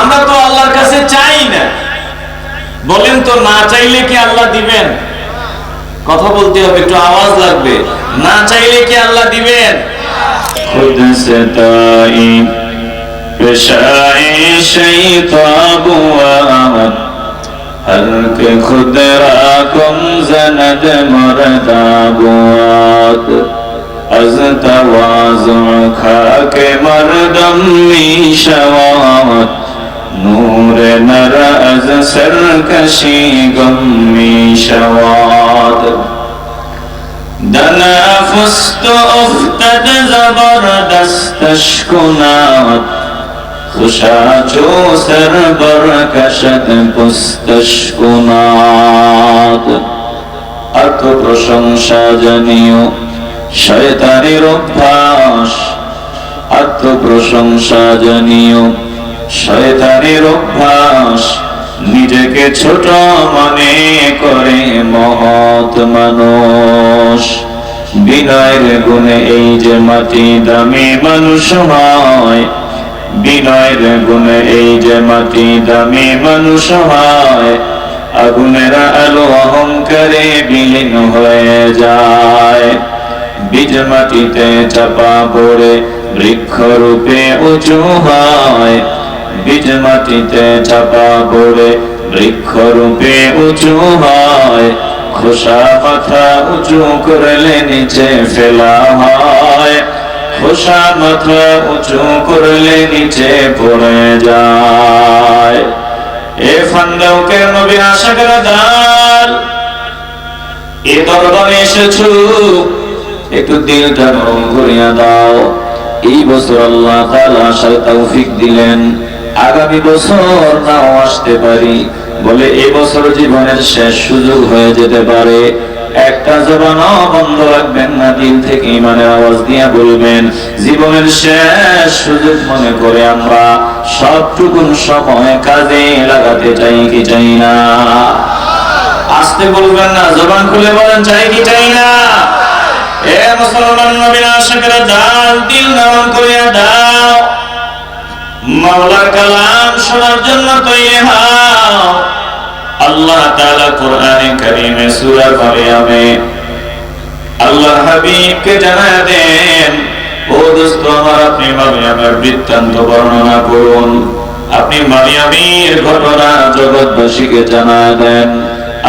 আমরা তো আল্লাহর কাছে চাই না বলেন তো না চাইলে কি আল্লাহ দিবেন কথা বলতে হবে একটু আওয়াজ লাগবে না চাইলে কি আল্লাহ দিবেন خود ستائی پشائی شیطاب وآمد هر که خود را کم زند مردابوات از تواضع خاک مردم می شواد نور نر از سرکشی گم می شواد دنا فست افتد زبردستش کند خوشا چو سر برکشد پستش کند আত্ম প্রশংসা জানিও শয়তানের অভ্যাস আত্ম প্রশংসা জানিও শয়তানের অভ্যাস, নিজেকে ছোট মনে করে মহৎ মানুষ। বিনয়ের গুণে এই যে মাটি দামি মানুষ হয়, বিনয়ের গুণে এই যে মাটি দামি মানুষ হয়, আগুনের আলো অহংকারে বিলীন হয়ে যায়। বীজ মাটিতে চাপা পড়ে বৃক্ষরূপে উঁচু হয় বীজ মাটিতে চাপা পড়ে বৃক্ষরূপে উঁচু হয়। খোসা মাথা উঁচু করলে নিচে ফেলা হয়। খোসা মাথা উঁচু করলে নিচে পড়ে যায়। এ ফান্দাউকে নবী আশা করে দাল এ দরবারে এসেছ? একটু দিলটা নরম করিয়া দাও। এই বছর আল্লাহ তাআলা আসার তৌফিক দিলেন। আগামী বছর নাও আসতে পারি। বলে এই বছর জীবনের শেষ সুযোগ হয়ে যেতে পারে। একটা জবানও বন্ধ রাখবেন না, দিল থেকে ইমানের আওয়াজ দিয়া বলবেন, জীবনের শেষ সুযোগ মনে করে আমরা সবটুকুন সময় কাজে লাগাতে চাই কি চাই না। আসতে বলবেন না, জবান খুলে বলেন, চাই কি চাই না। এ মুসলমান নবীর আশাকেরা দাও দিল নরম করিয়া দাও মাওলার কালাম শোনার জন্য তৈরি হও। আল্লাহ তাআলা কোরআনে কারীমে সূরা মারইয়ামে আল্লাহ হাবিবকে জানায় দেন, ও দোস্ত আমার, আপনি মারিয়ামের বৃত্তান্ত বর্ণনা করুন। আপনি ঘটনা জগৎবাসীকে জানায় দেন।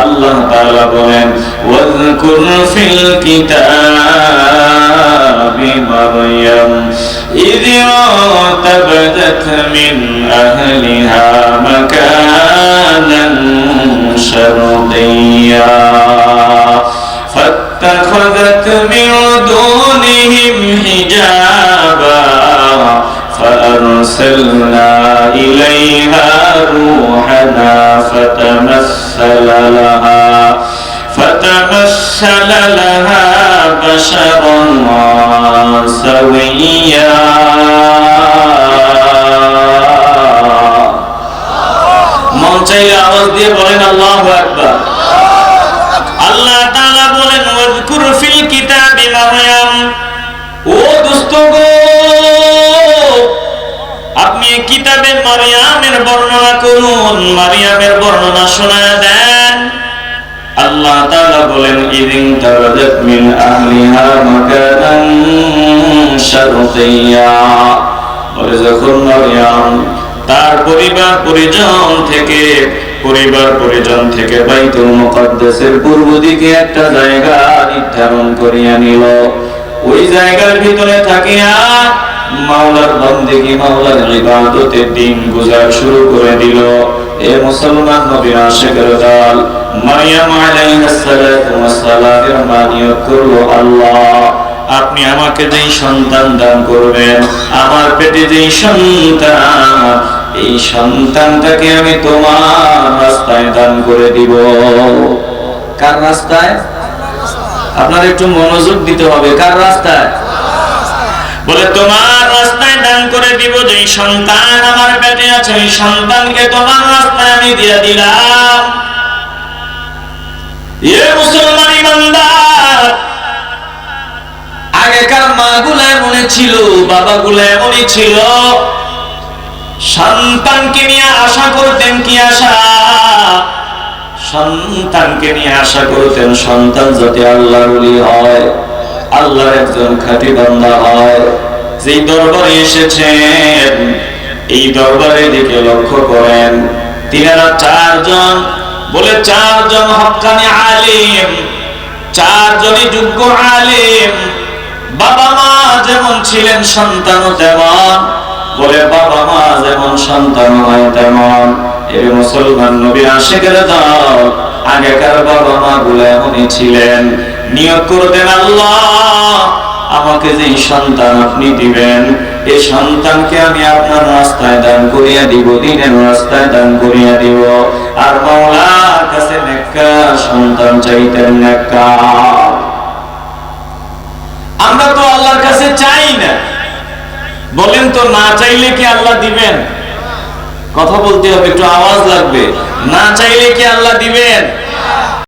আল্লাহ তাআলা বলেন ওয়াজকুর ফিল কিতাবি إذ انتبذت من أهلها مكانا شرقيا. فاتخذت من دونهم حجابا فأرسلنا إليها روحنا فتمثل لها فتمثل لها بشرا মারিয়ামের বর্ণনা করুন, মারিয়ামের বর্ণনা শোনায় দেন আল্লাহ বলেন, ইদিন আহলিহা বলে, যখন মারিয়াম তার পরিবার পরিজন থেকে, পরিবার পরিজন থেকে বাইতুল মুকাদ্দাসের পূর্ব দিকে একটা জায়গা নির্ধারণ করিয়া নিল। ওই জায়গার ভিতরে থাকিয়া মাওলার বন্দেগি, মাওলার ইবাদতের দিন গুজার শুরু করে দিল। এ মুসলমান নবীর আশেকের দল, মারিয়াম আলাইহিস সালাতু ওয়াস সালামের মানিয়ত করল আল্লাহ। আপনি আমাকে যেই সন্তান দান করবেন, আমার পেটে যেই সন্তান, এই সন্তানটাকে আমি তোমার রাস্তায় দান করে দিব। কার রাস্তায়? আপনার একটু মনোযোগ দিতে হবে, কার রাস্তায়? বলে, তোমার রাস্তায় দান করে দিব যে সন্তান আমার পেটে আছে, ওই সন্তানকে তোমার রাস্তায় আমি দিয়ে দিলাম। এ মুসলমান ইমানদার, আগেকার মা গুলা এমনই ছিল বাবা গুলা এমনই ছিল। সন্তানকে নিয়ে আশা করতেন কি আশা? সন্তানকে নিয়ে আশা করতেন, সন্তান যাতে আল্লাহর ওলি হয়। আল্লাহর একজন খাঁটি বান্দা হয়। যেই দরবারে এসেছেন, এই দরবারের দিকে লক্ষ্য করেন। তিনারা চারজন, বলে চারজন হক্কানি আলিম, চারজনই যোগ্য আলিম। বাবা মা যেমন ছিলেন, সন্তানও তেমন। বলে বাবা মা যেমন সন্তান হয় তেমন। এ মুসলমান নবী আশেকের দল আগেকার বাবা মা গুলো এমনই ছিলেন। নিয়োগ করতেন আল্লাহ। আমাকে যে সন্তান আপনি দিবেন এই সন্তানকে আমি আপনার রাস্তায় দান করিয়া দিব, দিনের রাস্তায় দান করিয়া দিব। আর মাওলার কাছে সন্তান চাইতেন নেককা আমরা তো আল্লাহর কাছে চাই না। বলেন তো, না চাইলে কি আল্লাহ দিবেন? কথা বলতে হবে, একটু আওয়াজ লাগবে। না চাইলে কি আল্লাহ দিবেন?